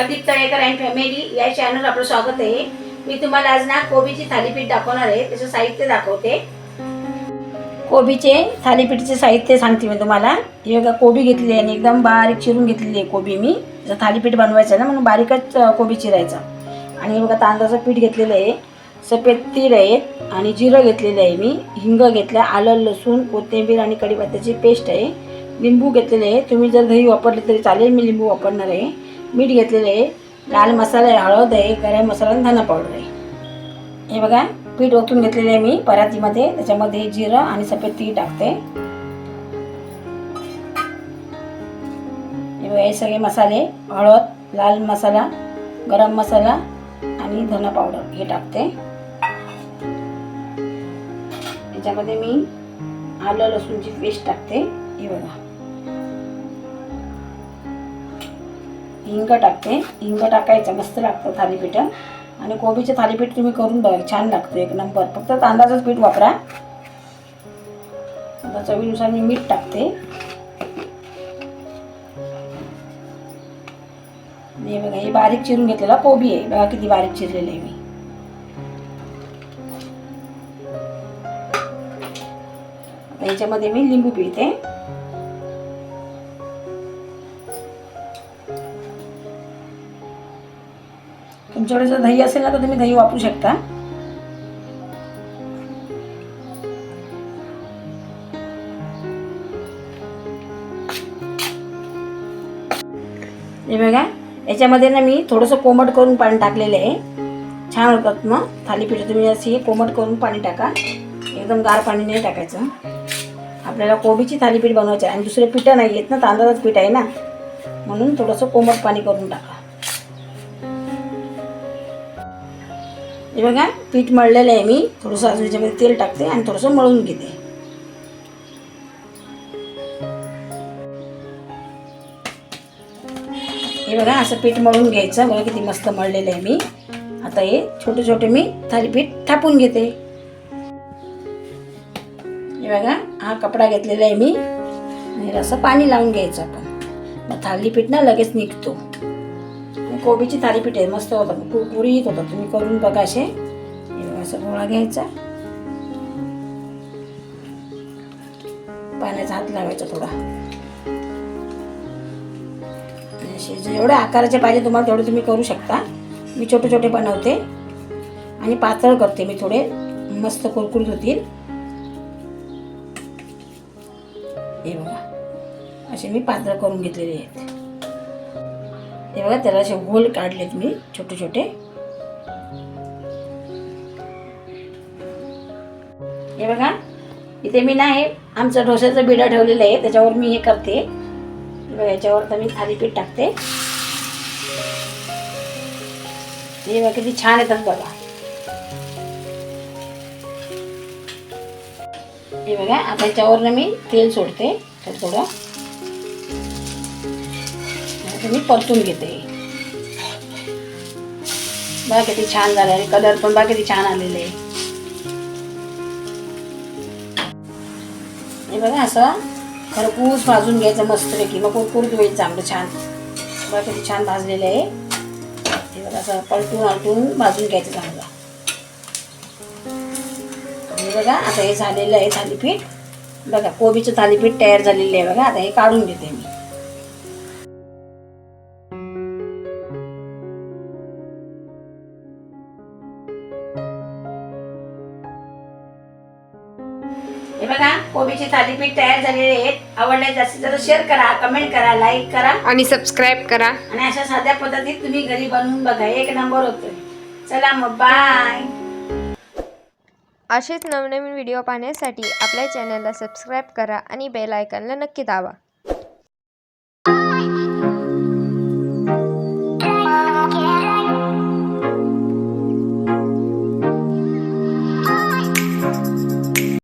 नमस्कार Pradeep Talekar and family या channel आपलं स्वागत आहे. मी तुम्हाला आज ना कोबीची थालीपीठ दाखवणार आहे. त्याचं साहित्य दाखवते. कोबीचे थालीपीठचे साहित्य सांगते मी तुम्हाला. हे बघा कोबी घेतली आहे आणि एकदम बारीक चिरून घेतलेली आहे कोबी मी. जर थालीपीठ बनवायचं आहे ना म्हणून बारीकच कोबी चिरायचा. आणि हे बघा तांदळाचं पीठ घेतलेलं आहे. सफेद तीळ आहेत आणि जिरं घेतलेलं आहे मी. हिंग घेतलं आलं लसूण कोथिंबीर आणि कढीपत्त्याची पेस्ट आहे. लिंबू घेतलेले आहे. तुम्ही जर दही वापरले तरी चालेल. मी लिंबू वापरणार आहे. मीठ घेतलेलं आहे. लाल मसाला आहे हळद आहे गरम मसाला आणि धना पावडर आहे. हे बघा पीठ ओतून घेतलेलं आहे मी परातीमध्ये. त्याच्यामध्ये जिरं आणि सफेद ती टाकते. हे बघा हे सगळे मसाले हळद लाल मसाला गरम मसाला आणि धना पावडर हे टाकते. याच्यामध्ये मी आलं लसूणची पेस्ट टाकते. हे बघा. हिंग टाकते. हिंग टाकायचं मस्त लागतं थालीपीठ. आणि कोबीचे थालीपीठ तुम्ही करून बघा छान लागतं एक नंबर. फक्त तांदळाचंच पीठ वापरा. आता चवीनुसार मी मीठ टाकते. हे बघा हे बारीक चिरून घेतलेला कोबी आहे. बघा किती बारीक चिरलेलं आहे मी. याच्यामध्ये मी लिंबू पिळते. तुमच्याकडे जर दही असेल ना तर तुम्ही दही वापरू शकता. हे बघा याच्यामध्ये ना मी थोडंसं कोमट करून पाणी टाकलेलं आहे. छान होतात मग थालीपीठ. तुम्ही अशी कोमट करून पाणी टाका. एकदम गार पाणी नाही टाकायचं. आपल्याला कोबीची थालीपीठ बनवायची आहे आणि दुसरे पिठं नाही येत ना तांदळाचं पीठ आहे ना. म्हणून थोडंसं कोमट पाणी करून टाका. हे बघा पीठ मळलेलं आहे मी. थोडंसं अजून याच्यामध्ये तेल टाकते आणि थोडंसं मळून घेते. हे बघा असं पीठ मळून घ्यायचं. बघा किती मस्त मळलेलं आहे मी. आता हे छोटे छोटे मी थालीपीठ थापून घेते. हे बघा हा कपडा घेतलेला आहे मी. आणि असं पाणी लावून घ्यायचं आपण. मग थालीपीठ ना लगेच निघतो. कोबीची थालीपीठ आहे मस्त होतात येत होतात तुम्ही करून बघा असे. असं गोळा घ्यायचा. पाण्याचा हात लावायचा थोडा. असे जेवढ्या आकाराचे पाहिजे तुम्हाला तेवढे तुम्ही करू शकता. मी छोटे छोटे बनवते. आणि पातळ करते मी थोडे. मस्त कुरकुरीत होतील. हे बघा. असे मी पातळ करून घेतलेले आहेत. हे बघा त्याला असे गोल काढलेत मी छोटे छोटे. हे बघा इथे मी नाही आमचं डोश्याचं बिडा ठेवलेलं आहे त्याच्यावर मी हे करते. बघा याच्यावर तर मी थालीपीठ टाकते. हे बघा किती छान येतात बघा. हे बघा आता याच्यावरनं मी तेल सोडते थोडं थोडं. आता मी परतून घेते. बघा किती छान झालं आणि कलर पण बघा किती छान आलेले. आहे हे बघा असं खरपूस भाजून घ्यायचं मस्तपैकी. मग कुरकुरीत होईल चांगलं छान. बघा किती छान भाजलेलं आहे. हे बघा असं पलटून आलटून भाजून घ्यायचं चांगलं. हे बघा आता हे झालेलं आहे थालीपीठ. बघा कोबीचं थालीपीठ तयार झालेलं आहे बघा. आता हे काढून घेते मी. बघा कोबीचे थालीपीठ तयार झालेले आहेत. आवडले जास्तीत जास्त शेअर करा कमेंट करा लाईक करा. आणि सबस्क्राईब करा. आणि अशा साध्या पद्धतीत तुम्ही घरी बनवून बघा. एक नंबर होतोय. चला मग बाय असेच नवनवीन व्हिडिओ पाहण्यासाठी आपल्या चॅनलला सबस्क्राईब करा आणि बेल आयकॉनला नक्की दाबा.